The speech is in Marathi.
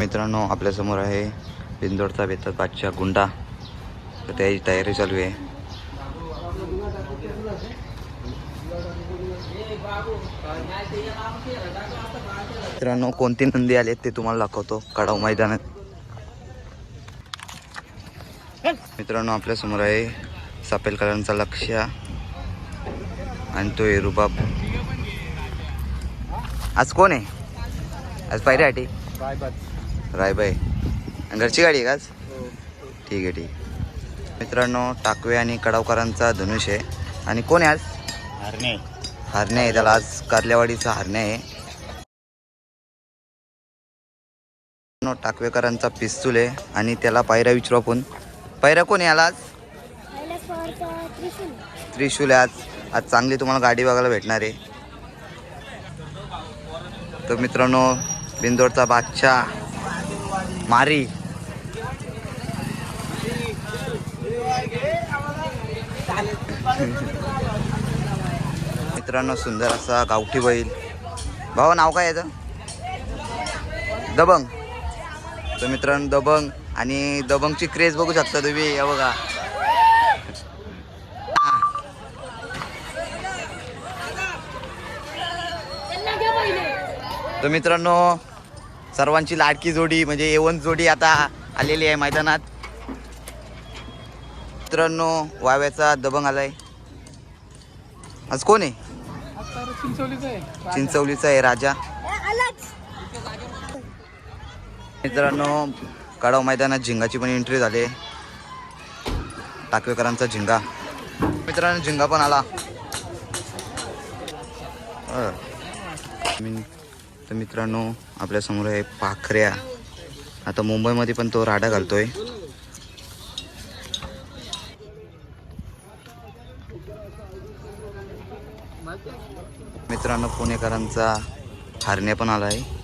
मित्रांनो आपल्यासमोर आहे बिंदोडचा बेतात बादशाह गुंडा. तर त्याची तयारी चालू आहे. मित्रांनो कोणती नंदी आली ते तुम्हाला दाखवतो. कडाव मैदानात. मित्रांनो आपल्यासमोर आहे सापेलकरांचा कलरचा लक्ष आणि तो आहे रुबाब आज कोण आहे? आज पायऱ्यासाठी रायबाई. आणि घरची गाडी आहे का आज? ठीक आहे ठीक आहे. मित्रांनो टाकवे आणि कडावकरांचा धनुष आहे. आणि कोण आहे आज? हरणे. हरणे आहे. त्याला आज कारल्यावाडीचा हरणे आहे. मित्रांनो, टाकवेकरांचा पिस्तूल आहे. आणि त्याला पायऱ्या विचारू आपण. पायऱ्या कोण आहे याला आज? त्रिशूल आहे आज. आज चांगली तुम्हाला गाडी बघायला भेटणार आहे. तर मित्रांनो बिंदोडचा बादशाह मारी. मित्रांनो सुंदर असा गावठी बैल. भाऊ नाव काय याचं? दबंग. तर मित्रांनो दबंग आणि दबंगची क्रेज बघू शकता तुम्ही. या बघा. तर मित्रांनो सर्वांची लाडकी जोडी म्हणजे एवन जोडी आता आलेली आहे मैदानात. मित्रांनो वाव्याचा दबंग आलाय. आज कोण आहे? चिंचवलीचा आहे राजा. मित्रांनो काढाव मैदानात झिंगाची पण एंट्री झाली. टाकवेकरांचा झिंगा. मित्रांनो झिंगा पण आला. तर मित्रांनो आपल्यासमोर आहे पाखऱ्या. आता मुंबईमध्ये पण तो राडा घालतोय. मित्रांनो पुणेकरांचा हारण्या पण आला आहे